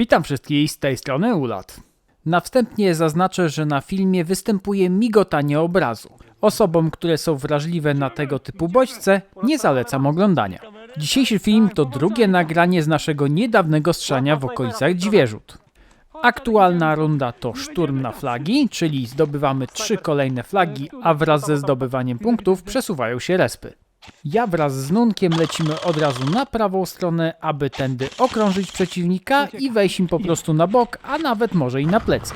Witam wszystkich z tej strony Ulat. Na wstępnie zaznaczę, że na filmie występuje migotanie obrazu. Osobom, które są wrażliwe na tego typu bodźce, nie zalecam oglądania. Dzisiejszy film to drugie nagranie z naszego niedawnego strzania w okolicach Dźwierzut. Aktualna runda to szturm na flagi, czyli zdobywamy trzy kolejne flagi, a wraz ze zdobywaniem punktów przesuwają się respy. Ja wraz z Nunkiem lecimy od razu na prawą stronę, aby tędy okrążyć przeciwnika i wejść im po prostu na bok, a nawet może i na plecy.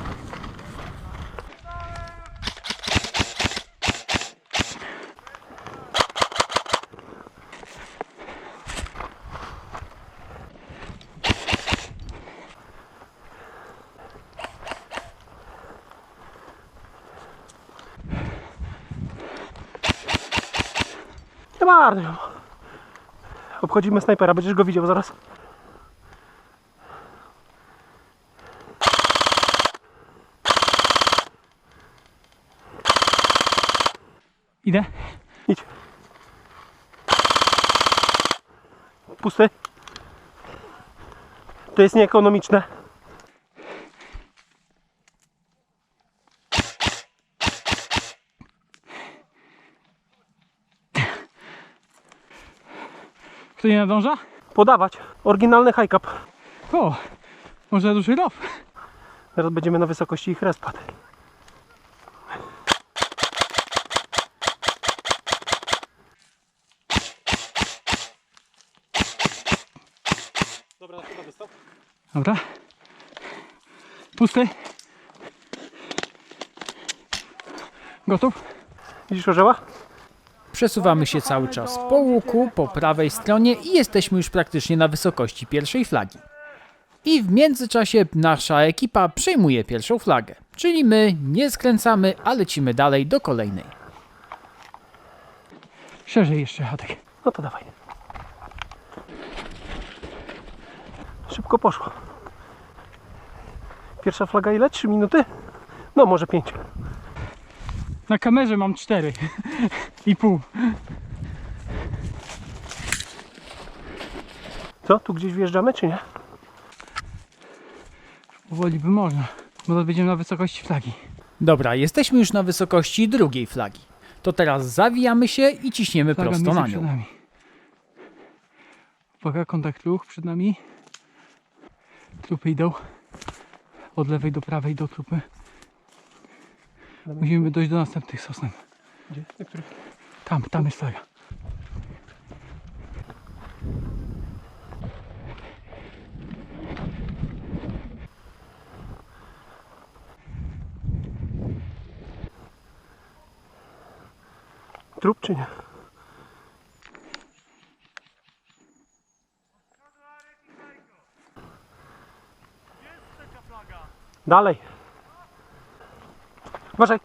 Marnuj. Obchodzimy snajpera, będziesz go widział zaraz. Idę. Idź. Pusty. To jest nieekonomiczne. Kto nie nadąża? Podawać. Oryginalny high cap. O, może duży row. Teraz będziemy na wysokości ich respad. Dobra, chyba dostał. Dobra. Pusty. Gotów? Widzisz orzeła? Przesuwamy się cały czas po łuku, po prawej stronie i jesteśmy już praktycznie na wysokości pierwszej flagi. I w międzyczasie nasza ekipa przejmuje pierwszą flagę, czyli my nie skręcamy, a lecimy dalej do kolejnej. Szerzej jeszcze, Hadek. No to dawaj. Szybko poszło. Pierwsza flaga ile? 3 minuty? No może 5. Na kamerze mam cztery i pół. Co? Tu gdzieś wjeżdżamy czy nie? Powoli by można, bo teraz będziemy na wysokości flagi. Dobra, jesteśmy już na wysokości drugiej flagi. To teraz zawijamy się i ciśniemy Flaga prosto na nią. Uwaga, kontakt ruch przed nami. Trupy idą. Od lewej do prawej do trupy. Musimy dojść do następnych sosnem. Gdzie? Na których? Tam, tam jest flaga. Trup czy nie? Dalej. Uważaj.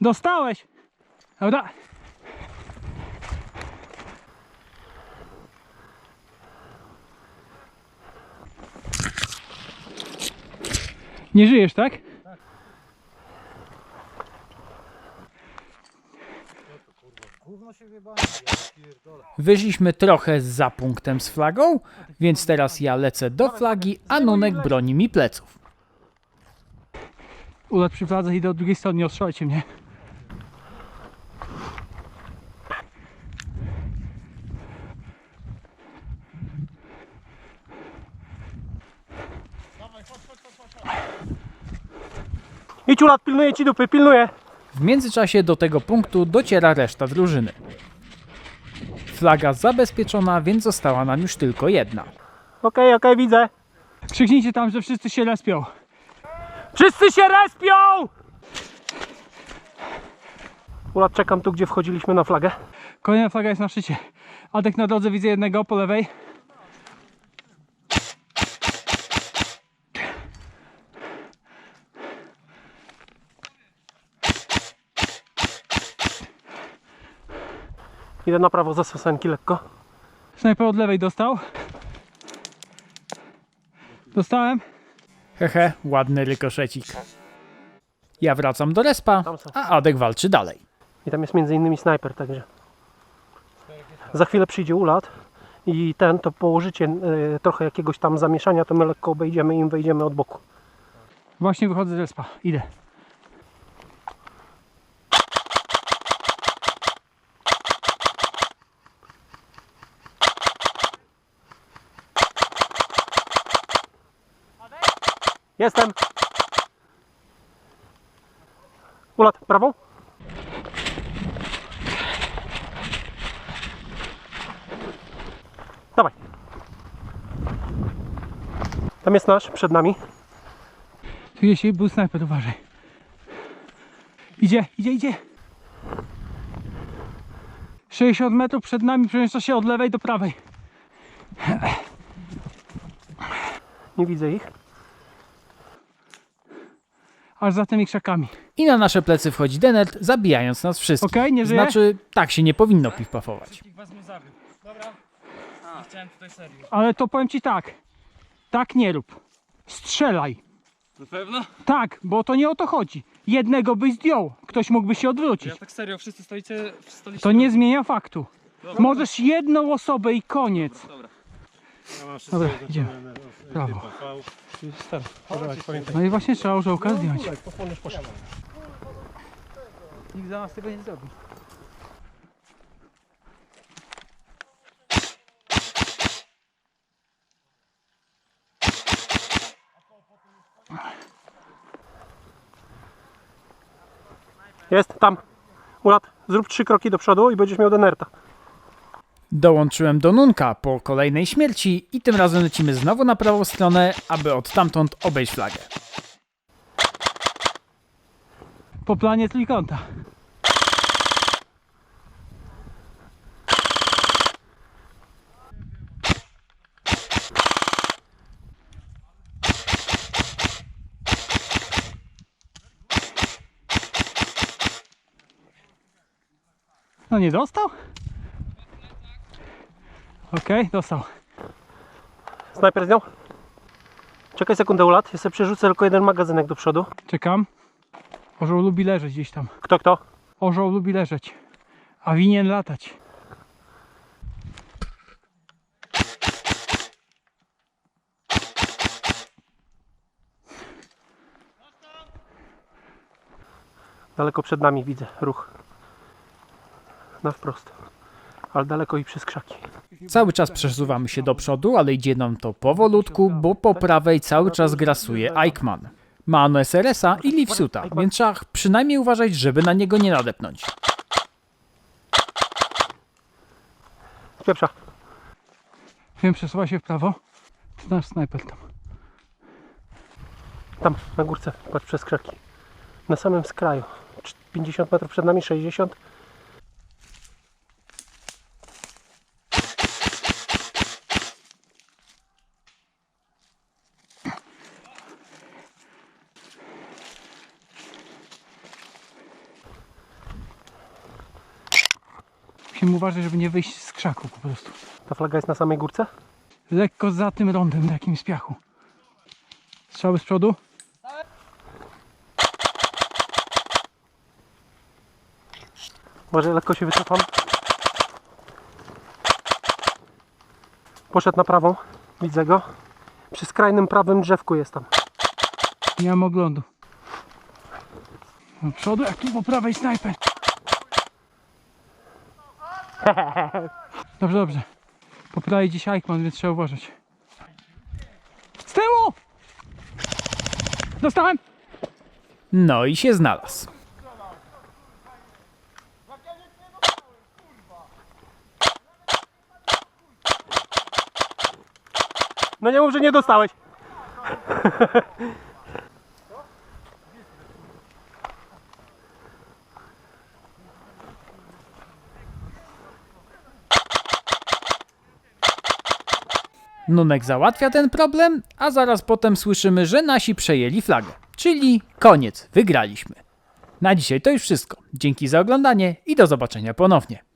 Dostałeś! Dobra. Nie żyjesz, tak? Wyszliśmy trochę za punktem z flagą, więc teraz ja lecę do flagi, a Nunek broni mi pleców. Ulat przy fladze idę od drugiej strony, nie ostrzelajcie mnie. Idź ulat, pilnuję ci dupy, pilnuję. W międzyczasie do tego punktu dociera reszta drużyny. Flaga zabezpieczona, więc została nam już tylko jedna. Okej, okej, widzę. Krzyknijcie tam, że wszyscy się lespią. Wszyscy się respią! Ulat, czekam tu, gdzie wchodziliśmy na flagę. Kolejna flaga jest na szczycie. Adek na drodze widzę jednego po lewej. Idę na prawo za sosenki lekko. Snajper od lewej dostał. Dostałem. Hehe, ładny rykoszecik. Ja wracam do respa, a Adek walczy dalej. I tam jest między innymi snajper, także. Za chwilę przyjdzie ulat i ten, to położycie y, trochę jakiegoś tam zamieszania, to my lekko obejdziemy i im wejdziemy od boku. Właśnie wychodzę z respa. Idę. Jestem! Ulat, prawą? Dawaj. Tam jest nasz, przed nami. Tu jeśli był snajper, uważaj. Idzie, idzie, idzie. 60 metrów przed nami przemieszcza się od lewej do prawej. Nie widzę ich. Aż za tymi krzakami. I na nasze plecy wchodzi Denert, zabijając nas wszystkich. Okej, nie żyje? Znaczy, tak się nie powinno piwpafować. Ale to powiem ci tak. Tak nie rób. Strzelaj. Na pewno? Tak, bo to nie o to chodzi. Jednego byś zdjął. Ktoś mógłby się odwrócić. Ja tak serio, wszyscy stoicie, stoliście... To nie zmienia faktu. Możesz jedną osobę i koniec. Dobra. Dobra, idziemy. Brawo. No i właśnie trzeba orzełka zdjąć. Nikt za nas tego nie zrobi. Jest, tam. Ulat, zrób trzy kroki do przodu i będziesz miał denerta. Dołączyłem do Nunka po kolejnej śmierci i tym razem lecimy znowu na prawą stronę, aby od tamtąd obejść flagę. Po planie trójkąta. No nie dostał? Okej, dostał. Snajper zdjął. Czekaj sekundę, Ulat. Ja sobie przerzucę tylko jeden magazynek do przodu. Czekam. Orzeł lubi leżeć gdzieś tam. Kto, kto? Orzeł lubi leżeć, a winien latać. Daleko przed nami widzę ruch. Na wprost. Ale daleko i przez krzaki. Cały czas przesuwamy się do przodu, ale idzie nam to powolutku, bo po prawej cały czas grasuje Eichmann. Ma on SRS-a i Livsuta, więc trzeba przynajmniej uważać, żeby na niego nie nadepnąć. Z pieprza. Wiem, przesuwa się w prawo. To nasz snajper tam. Tam, na górce. Patrz przez krzaki. Na samym skraju. Cz- 50 metrów przed nami, 60. Musimy uważać, żeby nie wyjść z krzaku po prostu. Ta flaga jest na samej górce? Lekko za tym rondem takim z piachu. Strzały z przodu. Może lekko się wycofam. Poszedł na prawą. Widzę go. Przy skrajnym prawym drzewku jest tam. Nie mam oglądu. Do przodu, jak tu po prawej snajper. Dobrze, dobrze. Po prawej dziś Eichmann, więc trzeba uważać. Z tyłu! Dostałem! No i się znalazł. No nie mów, że nie dostałeś. Nunek załatwia ten problem, a zaraz potem słyszymy, że nasi przejęli flagę. Czyli koniec, wygraliśmy. Na dzisiaj to już wszystko. Dzięki za oglądanie i do zobaczenia ponownie.